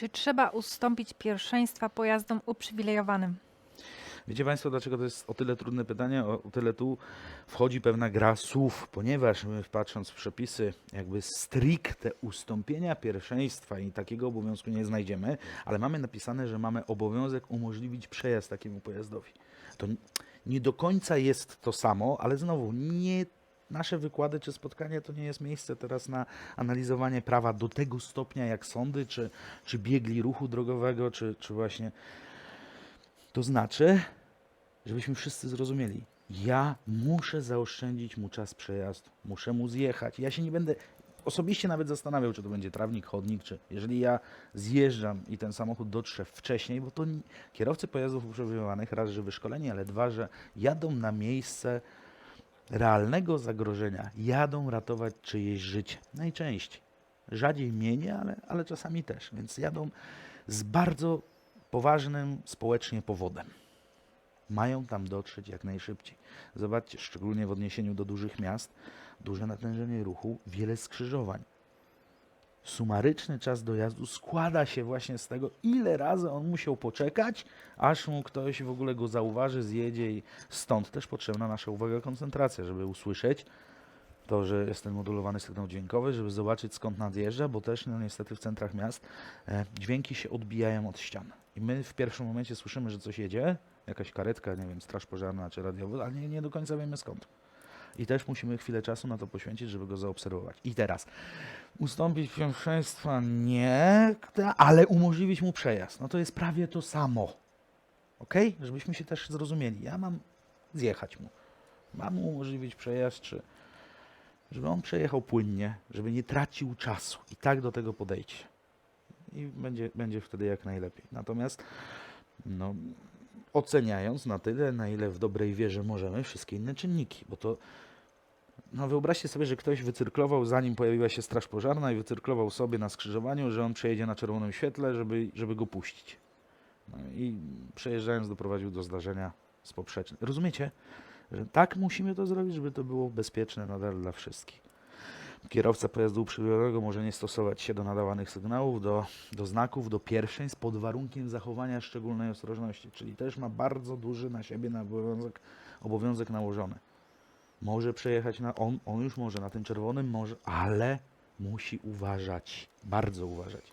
Czy trzeba ustąpić pierwszeństwa pojazdom uprzywilejowanym? Wiecie Państwo, dlaczego to jest o tyle trudne pytanie? O, o tyle tu wchodzi pewna gra słów, ponieważ my patrząc w przepisy, jakby stricte ustąpienia pierwszeństwa i takiego obowiązku nie znajdziemy, ale mamy napisane, że mamy obowiązek umożliwić przejazd takiemu pojazdowi. To nie do końca jest to samo, ale znowu nie. Nasze wykłady czy spotkania to nie jest miejsce teraz na analizowanie prawa do tego stopnia jak sądy, czy, czy biegli ruchu drogowego, czy, czy właśnie to znaczy, żebyśmy wszyscy zrozumieli. Ja muszę zaoszczędzić mu czas przejazdu, muszę mu zjechać. Ja się nie będę osobiście nawet zastanawiał, czy to będzie trawnik, chodnik, czy jeżeli ja zjeżdżam i ten samochód dotrze wcześniej, bo to ni- kierowcy pojazdów uprzywilejowanych raz, że wyszkoleni, ale dwa, że jadą na miejsce realnego zagrożenia, jadą ratować czyjeś życie. Najczęściej. Rzadziej mienie, ale, ale czasami też. Więc jadą z bardzo poważnym społecznie powodem. Mają tam dotrzeć jak najszybciej. Zobaczcie, szczególnie w odniesieniu do dużych miast, duże natężenie ruchu, wiele skrzyżowań. Sumaryczny czas dojazdu składa się właśnie z tego, ile razy on musiał poczekać, aż mu ktoś w ogóle go zauważy, zjedzie i stąd też potrzebna nasza uwaga, koncentracja, żeby usłyszeć to, że jest ten modulowany sygnał dźwiękowy, żeby zobaczyć skąd nadjeżdża, bo też no, niestety w centrach miast e, dźwięki się odbijają od ścian. I my w pierwszym momencie słyszymy, że coś jedzie, jakaś karetka, nie wiem, straż pożarna czy radiowy, ale nie, nie do końca wiemy skąd. I też musimy chwilę czasu na to poświęcić, żeby go zaobserwować. I teraz ustąpić pierwszeństwa nie, ale umożliwić mu przejazd. No to jest prawie to samo. Ok? Żebyśmy się też zrozumieli. Ja mam zjechać mu. Mam mu umożliwić przejazd, czy żeby on przejechał płynnie, żeby nie tracił czasu. I tak do tego podejdźcie. I będzie, będzie wtedy jak najlepiej. Natomiast no, oceniając na tyle, na ile w dobrej wierze możemy wszystkie inne czynniki, bo to no wyobraźcie sobie, że ktoś wycyrklował, zanim pojawiła się straż pożarna i wycyrklował sobie na skrzyżowaniu, że on przejedzie na czerwonym świetle, żeby, żeby go puścić. No i przejeżdżając doprowadził do zdarzenia z poprzecznym. Rozumiecie? Że tak musimy to zrobić, żeby to było bezpieczne nadal dla wszystkich. Kierowca pojazdu uprzywilejowego może nie stosować się do nadawanych sygnałów, do, do znaków, do pierwszeństw pod warunkiem zachowania szczególnej ostrożności, czyli też ma bardzo duży na siebie na obowiązek, obowiązek nałożony. Może przejechać na, on, on już może na tym czerwonym, może, ale musi uważać, bardzo uważać.